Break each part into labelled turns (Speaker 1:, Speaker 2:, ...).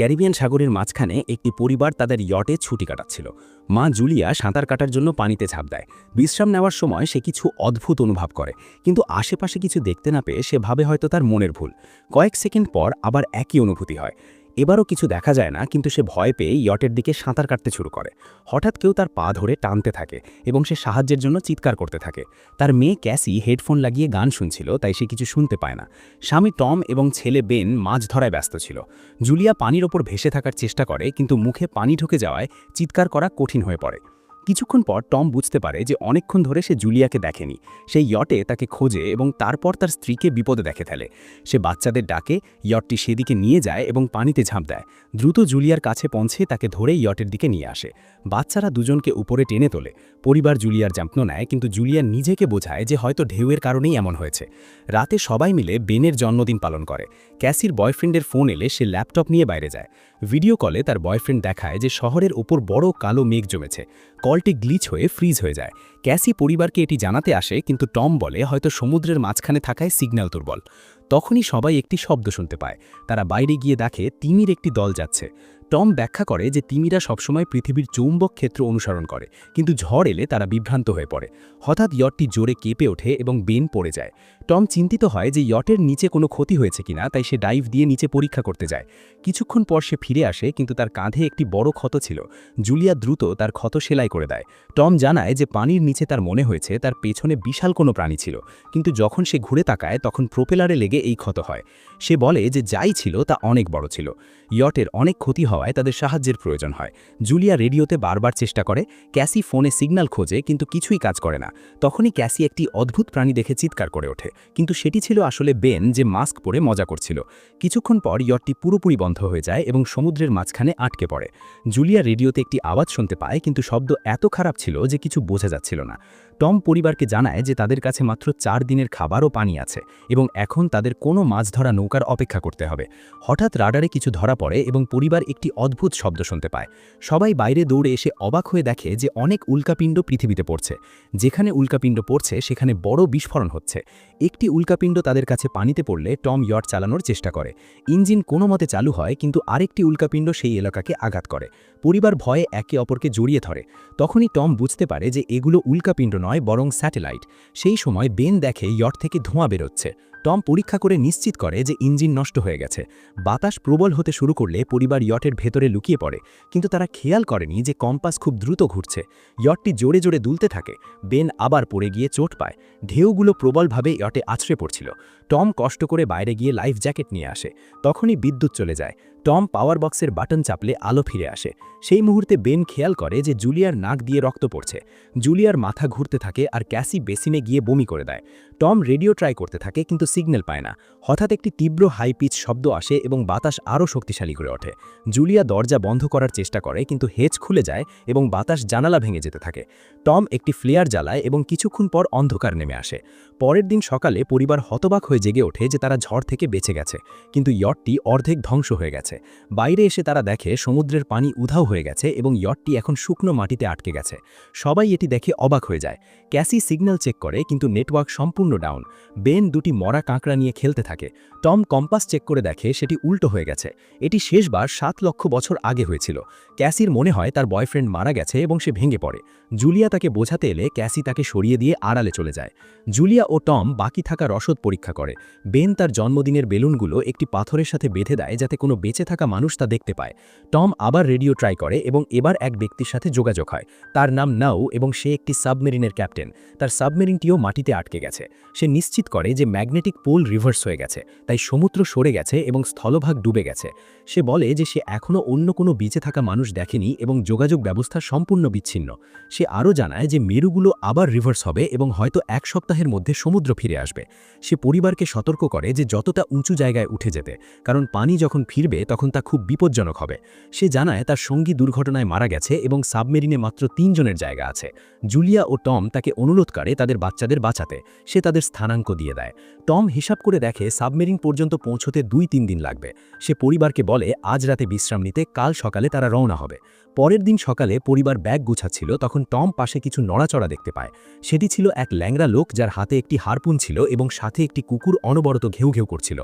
Speaker 1: Caribbean সাগরের মাঝখানে একটি পরিবার তাদের ইয়টে ছুটি কাটাচ্ছিল। মা জুলিয়া সাঁতার কাটার জন্য পানিতে ঝাঁপ দেয়। বিশ্রাম নেওয়ার সময় সে কিছু অদ্ভুত অনুভব করে, কিন্তু আশেপাশে কিছু দেখতে না পেয়ে সে ভাবে হয়তো তার মনের ভুল। কয়েক সেকেন্ড পর আবার একই অনুভূতি হয়। এবারও কিছু দেখা যায় না, কিন্তু সে ভয় পেয়ে ইয়টের দিকে সাঁতার কাটতে শুরু করে। হঠাৎ কেউ তার পা ধরে টানতে থাকে এবং সে সাহায্যের জন্য চিৎকার করতে থাকে। তার মেয়ে ক্যাসি হেডফোন লাগিয়ে গান শুনছিল, তাই সে কিছু শুনতে পায় না। স্বামী টম এবং ছেলে বেন মাছ ধরায় ব্যস্ত ছিল। জুলিয়া পানির ওপর ভেসে থাকার চেষ্টা করে, কিন্তু মুখে পানি ঢুকে যাওয়ায় চিৎকার করা কঠিন হয়ে পড়ে। কিছুক্ষণ পর টম বুঝতে পারে যে অনেকক্ষণ ধরে সে জুলিয়াকে দেখেনি। সেই ইয়টে তাকে খোঁজে এবং তারপর তার স্ত্রীকে বিপদে দেখে ফেলে। সে বাচ্চাদের ডাকে, ইয়টটি সেদিকে নিয়ে যায় এবং পানিতে ঝাঁপ দেয়। দ্রুত জুলিয়ার কাছে পৌঁছে তাকে ধরে ইয়টের দিকে নিয়ে আসে। বাচ্চারা দুজনকে উপরে টেনে তোলে। পরিবার জুলিয়ার জাম্পন নেয়, কিন্তু জুলিয়া নিজেকে বোঝায় যে হয়তো ঢেউয়ের কারণেই এমন হয়েছে। রাতে সবাই মিলে বেনের জন্মদিন পালন করে। ক্যাসির বয়ফ্রেন্ডের ফোন এলে সে ল্যাপটপ নিয়ে বাইরে যায়। ভিডিও কলে তার বয়ফ্রেন্ড দেখায় যে শহরের ওপর বড় কালো মেঘ জমেছে। কলটি গ্লিচ হয়ে ফ্রিজ হয়ে যায়। ক্যাসি পরিবারকে এটি জানাতে আসে, কিন্তু টম বলে হয়তো সমুদ্রের মাঝখানে থাকায় সিগন্যাল দুর্বল। তখনই সবাই একটি শব্দ শুনতে পায়। তারা বাইরে গিয়ে দেখে তিমির একটি দল যাচ্ছে। টম ব্যাখ্যা করে যে তিমিরা সবসময় পৃথিবীর চৌম্বক ক্ষেত্র অনুসরণ করে, কিন্তু ঝড় এলে তারা বিভ্রান্ত হয়ে পড়ে। হঠাৎ ইয়টটি জোরে কেঁপে ওঠে এবং বেন পড়ে যায়। টম চিন্তিত হয় যে ইয়টের নিচে কোনো ক্ষতি হয়েছে কিনা, তাই সে ডাইভ দিয়ে নিচে পরীক্ষা করতে যায়। কিছুক্ষণ পর সে ফিরে আসে, কিন্তু তার কাঁধে একটি বড় ক্ষত ছিল। জুলিয়া দ্রুত তার ক্ষত সেলাই করে দেয়। টম জানায় যে পানির নিচে তার মনে হয়েছে, তার পেছনে বিশাল কোনো প্রাণী ছিল। কিন্তু যখন সে ঘুরে তাকায়, তখন প্রোপেলারে লেগে এই ক্ষত হয়। সে বলে যে যাই ছিল, তা অনেক বড় ছিল। ইয়টের অনেক ক্ষতি হওয়ায় তাদের সাহায্যের প্রয়োজন হয়। জুলিয়া রেডিওতে বারবার চেষ্টা করে, ক্যাসি ফোনে সিগন্যাল খোঁজে, কিন্তু কিছুই কাজ করে না। তখনই ক্যাসি একটি অদ্ভুত প্রাণী দেখে চিৎকার করে ওঠে। কিন্তু সেটি ছিল আসলে বেন, যে মাস্ক পরে মজা করছিল। কিছুক্ষণ পর ইয়টটি পুরোপুরি বন্ধ হয়ে যায় এবং সমুদ্রের মাঝখানে আটকে পড়ে। জুলিয়া রেডিওতে একটি আওয়াজ শুনতে পায়, কিন্তু শব্দ এত খারাপ ছিল যে কিছু বোঝা যাচ্ছিল না। টম পরিবারকে জানায় যে তাদের কাছে মাত্র চার দিনের খাবার ও পানি আছে এবং এখন তাদের কোনো মাছ ধরা নৌকার অপেক্ষা করতে হবে। হঠাৎ রাডারে কিছু ধরা পড়ে এবং পরিবার একটি অদ্ভুত শব্দ শুনতে পায়। সবাই বাইরে দৌড়ে এসে অবাক হয়ে দেখে যে অনেক উল্কাপিণ্ড পৃথিবীতে পড়ছে। যেখানে উল্কাপিণ্ড পড়ছে, সেখানে বড় বিস্ফোরণ হচ্ছে। একটি উল্কাপিণ্ড তাদের কাছে পানিতে পড়লে টম ইয়ট চালানোর চেষ্টা করে। ইঞ্জিন কোনো মতে চালু হয়, কিন্তু আরেকটি উল্কাপিণ্ড সেই এলাকাকে আঘাত করে। পরিবার ভয়ে একে অপরকে জড়িয়ে ধরে। তখনই টম বুঝতে পারে যে এগুলো উল্কাপিণ্ড নয়। বরং স্যাটেলাইট। সেই সময় বেন দেখে ইয়ট থেকে ধোঁয়া বেরোচ্ছে। টম পরীক্ষা করে নিশ্চিত করে যে ইঞ্জিন নষ্ট হয়ে গেছে। বাতাস প্রবল হতে শুরু করলে পরিবার ইয়টের ভেতরে লুকিয়ে পড়ে, কিন্তু তারা খেয়াল করেনি যে কম্পাস খুব দ্রুত ঘুরছে। ইয়টটি জোরে জোরে দুলতে থাকে, বেন আবার পড়ে গিয়ে চোট পায়। ঢেউগুলো প্রবলভাবে ইয়টে আছড়ে পড়ছিল। টম কষ্ট করে বাইরে গিয়ে লাইফ জ্যাকেট নিয়ে আসে। তখনই বিদ্যুৎ চলে যায়। টম পাওয়ার বক্সের বাটন চাপলে আলো ফিরে আসে। সেই মুহূর্তে বেন খেয়াল করে যে জুলিয়ার নাক দিয়ে রক্ত পড়ছে। জুলিয়ার মাথা ঘুরতে থাকে আর ক্যাসি বেসিনে গিয়ে বমি করে দেয়। টম রেডিও ট্রাই করতে থাকে, কিন্তু সিগন্যাল পায় না। হঠাৎ একটি তীব্র হাই পিচ শব্দ আসে এবং বাতাস আরও শক্তিশালী করে ওঠে। জুলিয়া দরজা বন্ধ করার চেষ্টা করে, কিন্তু হেজ খুলে যায় এবং বাতাস জানালা ভেঙে যেতে থাকে। টম একটি ফ্লেয়ার জ্বালায় এবং কিছুক্ষণ পর অন্ধকার নেমে আসে। পরের দিন সকালে পরিবার হতবাক হয়ে জেগে ওঠে যে তারা ঝড় থেকে বেঁচে গেছে, কিন্তু ইয়টটি অর্ধেক ধ্বংস হয়ে গেছে। বাইরে এসে তারা দেখে সমুদ্রের পানি উধাও হয়ে গেছে এবং ইয়টটি এখন শুকনো মাটিতে আটকে গেছে। সবাই এটি দেখে অবাক হয়ে যায়। ক্যাসি সিগন্যাল চেক করে, কিন্তু নেটওয়ার্ক সম্পূর্ণ ডাউন। বেন দুটি মরা কাঁকড়া নিয়ে খেলতে থাকে। টম কম্পাস চেক করে দেখে সেটি উল্টো হয়ে গেছে। এটি শেষবার সাত লক্ষ বছর আগে হয়েছিল। ক্যাসির মনে হয় তার বয়ফ্রেন্ড মারা গেছে এবং সে ভেঙে পড়ে। জুলিয়া তাকে বোঝাতে এলে ক্যাসি তাকে সরিয়ে দিয়ে আড়ালে চলে যায়। জুলিয়া ও টম বাকি থাকা রসদ পরীক্ষা করে। বেন তার জন্মদিনের বেলুনগুলো একটি পাথরের সাথে বেঁধে দেয় যাতে কোনো বেঁচে থাকা মানুষ তা দেখতে পায়। টম আবার রেডিও ট্রাই করে এবং এবার এক ব্যক্তির সাথে যোগাযোগ হয়। তার নাম নাও এবং সে একটি সাবমেরিনের ক্যাপ্টেন। তার সাবমেরিনটিও মাটিতে আটকে গেছে। সে নিশ্চিত করে যে ম্যাগনেটিক পোল রিভার্স হয়ে গেছে, তাই সমুদ্র সরে গেছে এবং স্থলভাগ ডুবে গেছে। সে বলে যে সে এখনও অন্য কোনো বেঁচে থাকা মানুষ দেখেনি এবং যোগাযোগ ব্যবস্থা সম্পূর্ণ বিচ্ছিন্ন। সে আরও জানায় যে মেরুগুলো আবার রিভার্স হবে এবং হয়তো এক সপ্তাহের মধ্যে সমুদ্র ফিরে আসবে। সে পরিবারকে সতর্ক করে যে যতটা উঁচু জায়গায় উঠে যেতে, কারণ পানি যখন ফিরবে তখন তা খুব বিপজ্জনক হবে। সে জানায় তার সঙ্গী দুর্ঘটনায় মারা গেছে এবং সাবমেরিনে মাত্র তিনজনের জায়গা আছে। জুলিয়া ও টম তাকে টমকে অনুরোধ করে তাদের বাচ্চাদের বাঁচাতে সে তাদের স্থানাঙ্ক দিয়ে দেয়। টম হিসাব করে দেখে সাবমেরিন পর্যন্ত পৌঁছতে দুই তিন দিন লাগবে। সে পরিবারকে বলে, আজ রাতে বিশ্রাম নিতে, কাল সকালে তারা রওনা হবে। পরের দিন সকালে পরিবার ব্যাগ গুছাচ্ছিল, তখন টম পাশে কিছু নড়াচড়া দেখতে পায়। সেটি ছিল এক ল্যাংরা লোক যার হাতে একটি হারপুন ছিল এবং সাথে একটি কুকুর অনবরত ঘেউ ঘেউ করছিল।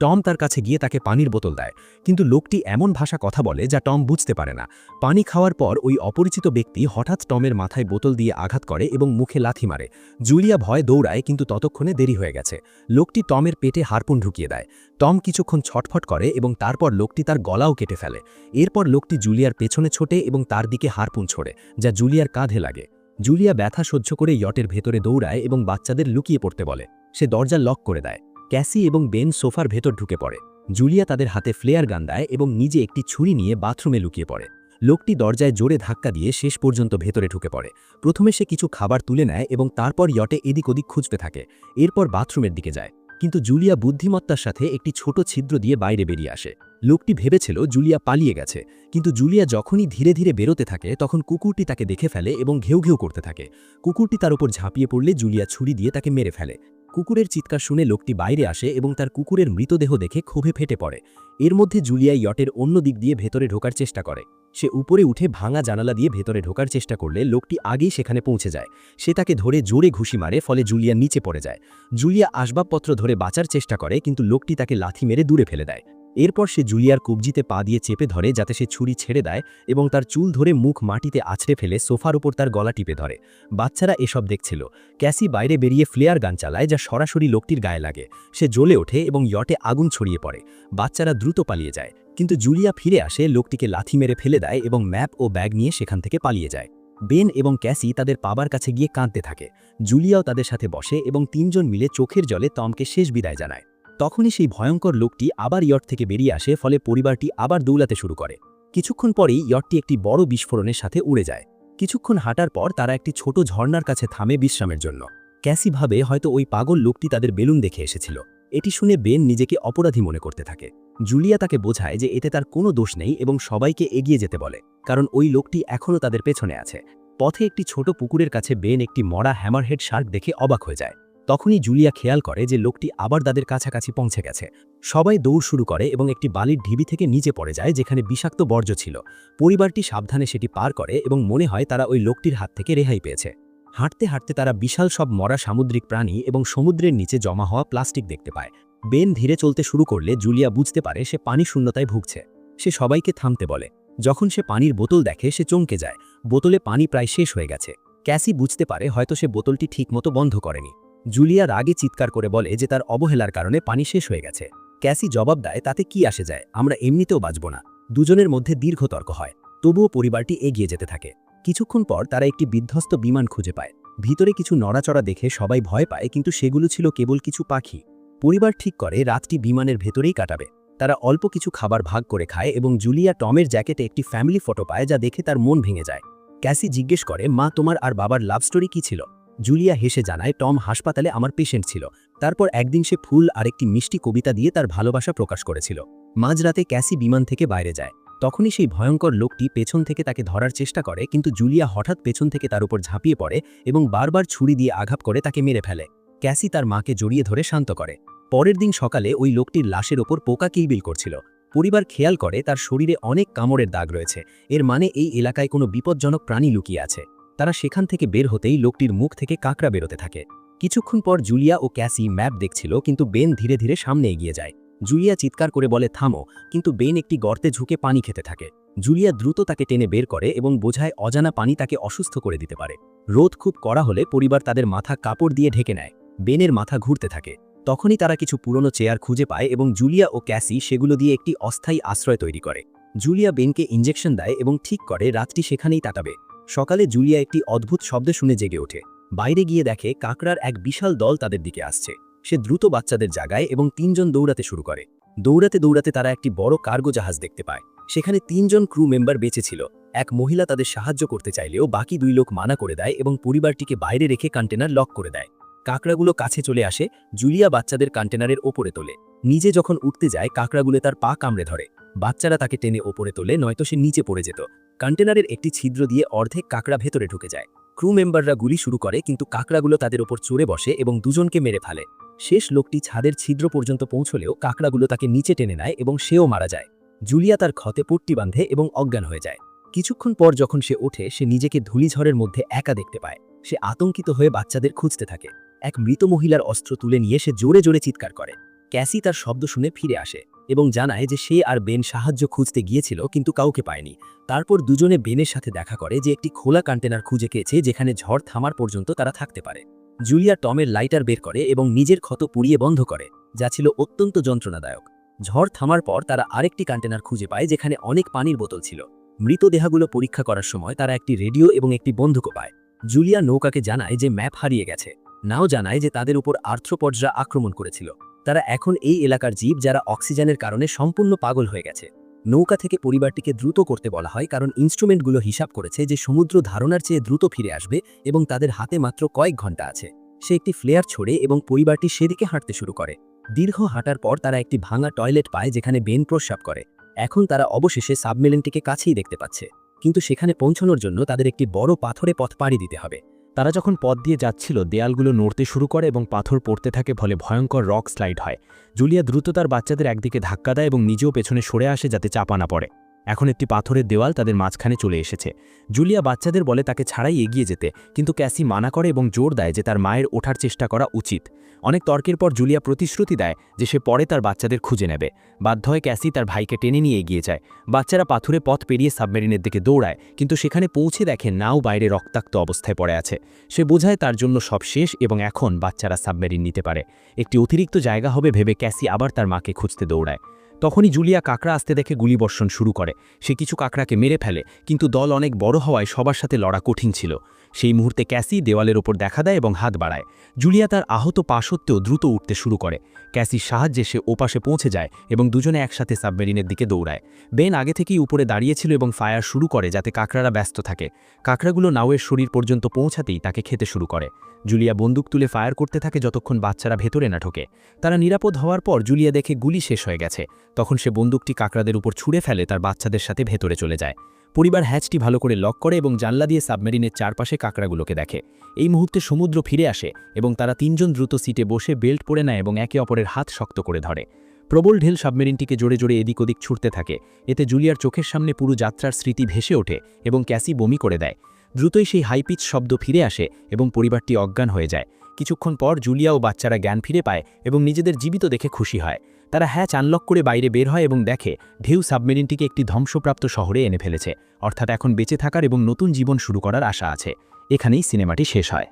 Speaker 1: টম তার কাছে গিয়ে তাকে পানির বোতল দেয়। কিন্তু লোকটি এমন ভাষা কথা বলে যা টম বুঝতে পারে না। পানি খাওয়ার পর ওই অপরিচিত ব্যক্তি হঠাৎ টমের মাথায় বোতল দিয়ে আঘাত করে এবং মুখে লাথি মারে। জুলিয়া ভয় দৌড়ায়, কিন্তু ততক্ষণে দেরি হয়ে গেছে। লোকটি টমের পেটে হারপুন ঢুকিয়ে দেয়। টম কিছুক্ষণ ছটফট করে এবং তারপর লোকটি তার গলাও কেটে ফেলে। এরপর লোকটি জুলিয়ার পেছনে ছোটে এবং তার দিকে হারপুন ছোড়ে, যা জুলিয়ার কাঁধে লাগে। জুলিয়া ব্যথা সহ্য করে ইয়টের ভেতরে দৌড়ায় এবং বাচ্চাদের লুকিয়ে পড়তে বলে। সে দরজা লক করে দেয়। ক্যাসি এবং বেন সোফার ভেতর ঢুকে পড়ে। জুলিয়া তাদের হাতে ফ্লেয়ার গান দেয় এবং নিজে একটি ছুরি নিয়ে বাথরুমে লুকিয়ে পড়ে। লোকটি দরজায় জোরে ধাক্কা দিয়ে শেষ পর্যন্ত ভেতরে ঢুকে পড়ে। প্রথমে সে কিছু খাবার তুলে নেয় এবং তারপর ইয়টে এদিক ওদিক খুঁজতে থাকে। এরপর বাথরুমের দিকে যায়। কিন্তু জুলিয়া বুদ্ধিমত্তার সাথে একটি ছোট ছিদ্র দিয়ে বাইরে বেরিয়ে আসে। লোকটি ভেবেছিল জুলিয়া পালিয়ে গেছে। কিন্তু জুলিয়া যখনই ধীরে ধীরে বেরোতে থাকে, তখন কুকুরটি তাকে দেখে ফেলে এবং ঘেউ ঘেউ করতে থাকে। কুকুরটি তার উপর ঝাঁপিয়ে পড়লে জুলিয়া ছুরি দিয়ে তাকে মেরে ফেলে। কুকুরের চিৎকার শুনে লোকটি বাইরে আসে এবং তার কুকুরের মৃতদেহ দেখে ক্ষোভে ফেটে পড়ে। এর মধ্যে জুলিয়া ইয়টের অন্য দিক দিয়ে ভেতরে ঢোকার চেষ্টা করে। সে উপরে উঠে ভাঙা জানালা দিয়ে ভেতরে ঢোকার চেষ্টা করলে লোকটি আগেই সেখানে পৌঁছে যায়। সে তাকে ধরে জোরে ঘুষি মারে, ফলে জুলিয়া নিচে পড়ে যায়। জুলিয়া আসবাবপত্র ধরে বাঁচার চেষ্টা করে, কিন্তু লোকটি তাকে লাথি মেরে দূরে ফেলে দেয়। এরপর সে জুলিয়ার কবজিতে পা দিয়ে চেপে ধরে যাতে সে ছুরি ছেড়ে দেয় এবং তার চুল ধরে মুখ মাটিতে আছড়ে ফেলে সোফার উপর তার গলা টিপে ধরে। বাচ্চারা এসব দেখছিল। ক্যাসি বাইরে বেরিয়ে ফ্লেয়ার গান চালায় যা সরাসরি লোকটির গায়ে লাগে। সে জ্বলে ওঠে এবং ইয়টে আগুন ছড়িয়ে পড়ে। বাচ্চারা দ্রুত পালিয়ে যায়। কিন্তু জুলিয়া ফিরে আসে, লোকটিকে লাথি মেরে ফেলে দেয় এবং ম্যাপ ও ব্যাগ নিয়ে সেখান থেকে পালিয়ে যায়। বেন এবং ক্যাসি তাদের পাবার কাছে গিয়ে কাঁদতে থাকে। জুলিয়াও তাদের সাথে বসে এবং তিনজন মিলে চোখের জলে তমকে শেষ বিদায় জানায়। তখনই সেই ভয়ঙ্কর লোকটি আবার ইয়ট থেকে বেরিয়ে আসে, ফলে পরিবারটি আবার দৌলাতে শুরু করে। কিছুক্ষণ পরেই ইয়টটি একটি বড় বিস্ফোরণের সাথে উড়ে যায়। কিছুক্ষণ হাঁটার পর তারা একটি ছোট ঝর্ণার কাছে থামে বিশ্রামের জন্য। ক্যাসি ভাবে হয়তো ওই পাগল লোকটি তাদের বেলুন দেখে এসেছিল। এটি শুনে বেন নিজেকে অপরাধী মনে করতে থাকে। জুলিয়া তাকে বোঝায় যে এতে তার কোনো দোষ নেই এবং সবাইকে এগিয়ে যেতে বলে, কারণ ওই লোকটি এখনও তাদের পেছনে আছে। পথে একটি ছোট পুকুরের কাছে বেন একটি মরা হ্যামারহেড শার্ক দেখে অবাক হয়ে যায়। তখনই জুলিয়া খেয়াল করে যে লোকটি আবার তাদের কাছাকাছি পৌঁছে গেছে। সবাই দৌড় শুরু করে এবং একটি বালির ঢিবি থেকে নিচে পড়ে যায় যেখানে বিষাক্ত বর্জ্য ছিল। পরিবারটি সাবধানে সেটি পার করে এবং মনে হয় তারা ওই লোকটির হাত থেকে রেহাই পেয়েছে। হাঁটতে হাঁটতে তারা বিশাল সব মরা সামুদ্রিক প্রাণী এবং সমুদ্রের নিচে জমা হওয়া প্লাস্টিক দেখতে পায়। বেন ধীরে চলতে শুরু করলে জুলিয়া বুঝতে পারে সে পানি শূন্যতায় ভুগছে। সে সবাইকে থামতে বলে। যখন সে পানির বোতল দেখে, সে চমকে যায়। বোতলে পানি প্রায় শেষ হয়ে গেছে। ক্যাসি বুঝতে পারে হয়তো সে বোতলটি ঠিকমতো বন্ধ করেনি। জুলিয়া রাগে চিৎকার করে বলে যে তার অবহেলার কারণে পানি শেষ হয়ে গেছে। ক্যাসি জবাব দেয়, তাতে কি আসে যায়? আমরা এমনিতেও বাঁচব না। দুজনের মধ্যে দীর্ঘ তর্ক হয়। তবুও পরিবারটি এগিয়ে যেতে থাকে। কিছুক্ষণ পর তারা একটি বিধ্বস্ত বিমান খুঁজে পায়। ভিতরে কিছু নড়াচড়া দেখে সবাই ভয় পায়, কিন্তু সেগুলো ছিল কেবল কিছু পাখি। পরিবার ঠিক করে রাতটি বিমানের ভেতরেই কাটাবে। তারা অল্প কিছু খাবার ভাগ করে খায় এবং জুলিয়া টমের জ্যাকেটে একটি ফ্যামিলি ফটো পায় যা দেখে তার মন ভেঙে যায়। ক্যাসি জিজ্ঞেস করে, মা, তোমার আর বাবার লাভ স্টোরি কি ছিল? জুলিয়া হেসে জানায়, টম হাসপাতালে আমার পেশেন্ট ছিল। তারপর একদিন সে ফুল আর একটি মিষ্টি কবিতা দিয়ে তার ভালোবাসা প্রকাশ করেছিল। মাঝরাতে ক্যাসি বিমান থেকে বাইরে যায়। তখনই সেই ভয়ঙ্কর লোকটি পেছন থেকে তাকে ধরার চেষ্টা করে, কিন্তু জুলিয়া হঠাৎ পেছন থেকে তার উপর ঝাঁপিয়ে পড়ে এবং বারবার ছুরি দিয়ে আঘাত করে তাকে মেরে ফেলে। ক্যাসি তার মাকে জড়িয়ে ধরে শান্ত করে। পরের দিন সকালে ওই লোকটির লাশের ওপর পোকা কিলবিল করছিল। পরিবার খেয়াল করে, তার শরীরে অনেক কামড়ের দাগ রয়েছে। এর মানে এই এলাকায় কোনো বিপজ্জনক প্রাণী লুকিয়ে আছে। তারা সেখান থেকে বের হতেই লোকটির মুখ থেকে কাঁকড়া বেরোতে থাকে। কিছুক্ষণ পর জুলিয়া ও ক্যাসি ম্যাপ দেখছিল, কিন্তু বেন ধীরে ধীরে সামনে এগিয়ে যায়। জুলিয়া চিৎকার করে বলে, থামো। কিন্তু বেন একটি গর্তে ঝুঁকে পানি খেতে থাকে। জুলিয়া দ্রুত তাকে টেনে বের করে এবং বোঝায় অজানা পানি তাকে অসুস্থ করে দিতে পারে। রোদ খুব কড়া হলে পরিবার তাদের মাথা কাপড় দিয়ে ঢেকে নেয়। বেনের মাথা ঘুরতে থাকে। তখনই তারা কিছু পুরনো চেয়ার খুঁজে পায় এবং জুলিয়া ও ক্যাসি সেগুলো দিয়ে একটি অস্থায়ী আশ্রয় তৈরি করে। জুলিয়া বেনকে ইঞ্জেকশন দেয় এবং ঠিক করে রাতটি সেখানেই কাটাবে। সকালে জুলিয়া একটি অদ্ভুত শব্দ শুনে জেগে ওঠে। বাইরে গিয়ে দেখে কাকড়ার এক বিশাল দল তাদের দিকে আসছে। সে দ্রুত বাচ্চাদের জাগায় এবং তিনজন দৌড়াতে শুরু করে। দৌড়াতে দৌড়াতে তারা একটি বড় কার্গো জাহাজ দেখতে পায়। সেখানে তিনজন ক্রু মেম্বার বেঁচে ছিল। এক মহিলা তাদের সাহায্য করতে চাইলেও বাকি দুই লোক মানা করে দেয় এবং পরিবারটিকে বাইরে রেখে কন্টেনার লক করে দেয়। কাকড়াগুলো কাছে চলে আসে, জুলিয়া বাচ্চাদের কন্টেনারের ওপরে তোলে। নিজে যখন উঠতে যায়, কাকড়াগুলো তার পা কামড়ে ধরে। বাচ্চারা তাকে টেনে ওপরে তোলে, নয়তো সে নিচে পড়ে যেত। কন্টেনারের একটি ছিদ্র দিয়ে অর্ধেক কাকড়া ভেতরে ঢুকে যায়।
Speaker 2: ক্রু মেম্বাররা গুলি শুরু করে, কিন্তু কাকড়াগুলো তাদের ওপর চড়ে বসে এবং দুজনকে মেরে ফেলে। শেষ লোকটি ছাদের ছিদ্র পর্যন্ত পৌঁছলেও কাকড়াগুলো তাকে নিচে টেনে নেয় এবং সেও মারা যায়। জুলিয়া তার ক্ষতে পট্টি বাঁধে এবং অজ্ঞান হয়ে যায়। কিছুক্ষণ পর যখন সে ওঠে, সে নিজেকে ধূলিঝড়ের মধ্যে একা দেখতে পায়। সে আতঙ্কিত হয়ে বাচ্চাদের খুঁজতে থাকে। এক মৃত মহিলার অস্ত্র তুলে নিয়ে সে জোরে জোরে চিৎকার করে। ক্যাসি তার শব্দ শুনে ফিরে আসে। এবং জানায় যে সে আর বেন সাহায্য খুঁজতে গিয়েছিল, কিন্তু কাউকে পায়নি। তারপর দুজনে বেনের সাথে দেখা করে যে একটি খোলা কন্টেনার খুঁজে পেয়েছে, যেখানে ঝড় থামার পর্যন্ত তারা থাকতে পারে। জুলিয়া টমের লাইটার বের করে এবং নিজের ক্ষত পুড়িয়ে বন্ধ করে, যা ছিল অত্যন্ত যন্ত্রণাদায়ক। ঝড় থামার পর তারা আরেকটি কন্টেনার খুঁজে পায়, যেখানে অনেক পানির বোতল ছিল। মৃতদেহগুলো পরীক্ষা করার সময় তারা একটি রেডিও এবং একটি বন্দুকও পায়। জুলিয়া নৌকাকে জানায় যে ম্যাপ হারিয়ে গেছে। নাও জানায় যে তাদের উপর আর্থ্রোপডরা আক্রমণ করেছিল। তারা এখন এই এলাকার জীব যারা অক্সিজেনের কারণে সম্পূর্ণ পাগল হয়ে গেছে। নৌকা থেকে পরিবারটিকে দ্রুত করতে বলা হয় কারণ ইনস্ট্রুমেন্টগুলো হিসাব করেছে যে সমুদ্র ধারণার চেয়ে দ্রুত ফিরে আসবে এবং তাদের হাতে মাত্র কয়েক ঘণ্টা আছে। সে একটি ফ্লেয়ার ছোড়ে এবং পরিবারটি সেদিকে হাঁটতে শুরু করে। দীর্ঘ হাঁটার পর তারা একটি ভাঙা টয়লেট পায় যেখানে বেন প্রস্রাব করে। এখন তারা অবশেষে সাবমেরিনটিকে কাছেই দেখতে পাচ্ছে। কিন্তু সেখানে পৌঁছানোর জন্য তাদের একটি বড় পাথরে পথ পাড়ি দিতে হবে।
Speaker 1: তারা যখন পথ দিয়ে যাচ্ছিল, দেয়ালগুলো নড়তে শুরু করে এবং পাথর পড়তে থাকে ফলে ভয়ঙ্কর রক স্লাইড হয়। জুলিয়া দ্রুত তার বাচ্চাদের একদিকে ধাক্কা দেয় এবং নিজেও পেছনে সরে আসে যাতে চাপা না পড়ে। এখন একটি পাথরের দেওয়াল তাদের মাঝখানে চলে এসেছে। জুলিয়া বাচ্চাদের বলে তাকে ছাড়াই এগিয়ে যেতে, কিন্তু ক্যাসি মানা করে এবং জোর দেয় যে তার মায়ের ওঠার চেষ্টা করা উচিত। অনেক তর্কের পর জুলিয়া প্রতিশ্রুতি দেয় যে সে পরে তার বাচ্চাদের খুঁজে নেবে। বাধ্য হয়ে ক্যাসি তার ভাইকে টেনে নিয়ে এগিয়ে যায়। বাচ্চারা পাথুরে পথ পেরিয়ে সাবমেরিনের দিকে দৌড়ায়, কিন্তু সেখানে পৌঁছে দেখে নাও বাইরে রক্তাক্ত অবস্থায় পড়ে আছে। সে বোঝায় তার জন্য সব শেষ এবং এখন বাচ্চারা সাবমেরিন নিতে পারে। একটি অতিরিক্ত জায়গা হবে ভেবে ক্যাসি আবার তার মাকে খুঁজতে দৌড়ায়। তখনই জুলিয়া কাকড়া আসতে দেখে গুলিবর্ষণ শুরু করে। সে কিছু কাকড়াকে মেরে ফেলে, কিন্তু দল অনেক বড় হওয়ায় সবার সাথে লড়া কঠিন ছিল। সেই মুহূর্তে ক্যাসি দেওয়ালের ওপর দেখা দেয় এবং হাত বাড়ায়। জুলিয়া তার আহত পা সত্ত্বেও দ্রুত উঠতে শুরু করে। ক্যাসির সাহায্যে সে ওপাশে পৌঁছে যায় এবং দুজনে একসাথে সাবমেরিনের দিকে দৌড়ায়। বেন আগে থেকেই উপরে দাঁড়িয়েছিল এবং ফায়ার শুরু করে যাতে কাকড়ারা ব্যস্ত থাকে। কাকড়াগুলো নাওয়ের শরীর পর্যন্ত পৌঁছাতেই তাকে খেতে শুরু করে। জুলিয়া বন্দুক তুলে ফায়ার করতে থাকে যতক্ষণ বাচ্চারা ভেতরে না ঢোকে। তারা নিরাপদ হওয়ার পর জুলিয়া দেখে গুলি শেষ হয়ে গেছে। তখন সে বন্দুকটি কাকড়াদের উপর ছুঁড়ে ফেলে তার বাচ্চাদের সাথে ভেতরে চলে যায়। পরিবার হ্যাচটি ভালো করে লক করে এবং জানলা দিয়ে সাবমেরিনের চারপাশে কাঁকড়াগুলোকে দেখে। এই মুহূর্তে সমুদ্র ফিরে আসে এবং তারা তিনজন দ্রুত সিটে বসে বেল্ট পরে নেয় এবং একে অপরের হাত শক্ত করে ধরে। প্রবল ঢেল সাবমেরিনটিকে জোরে জোরে এদিক ওদিক ছুটতে থাকে। এতে জুলিয়ার চোখের সামনে পুরো যাত্রার স্মৃতি ভেসে ওঠে এবং ক্যাসি বমি করে দেয়। দ্রুতই সেই হাইপিচ শব্দ ফিরে আসে এবং পরিবারটি অজ্ঞান হয়ে যায়। কিছুক্ষণ পর জুলিয়া ও বাচ্চারা জ্ঞান ফিরে পায় এবং নিজেদের জীবিত দেখে খুশি হয়। তারা হ্যাচ আনলক করে বাইরে বের হয় এবং দেখে, ঢেউ সাবমেরিনটিকে একটি ধ্বংসপ্রাপ্ত শহরে এনে ফেলেছে। অর্থাৎ এখন বেঁচে থাকার এবং নতুন জীবন শুরু করার আশা আছে। এখানেই সিনেমাটি শেষ হয়।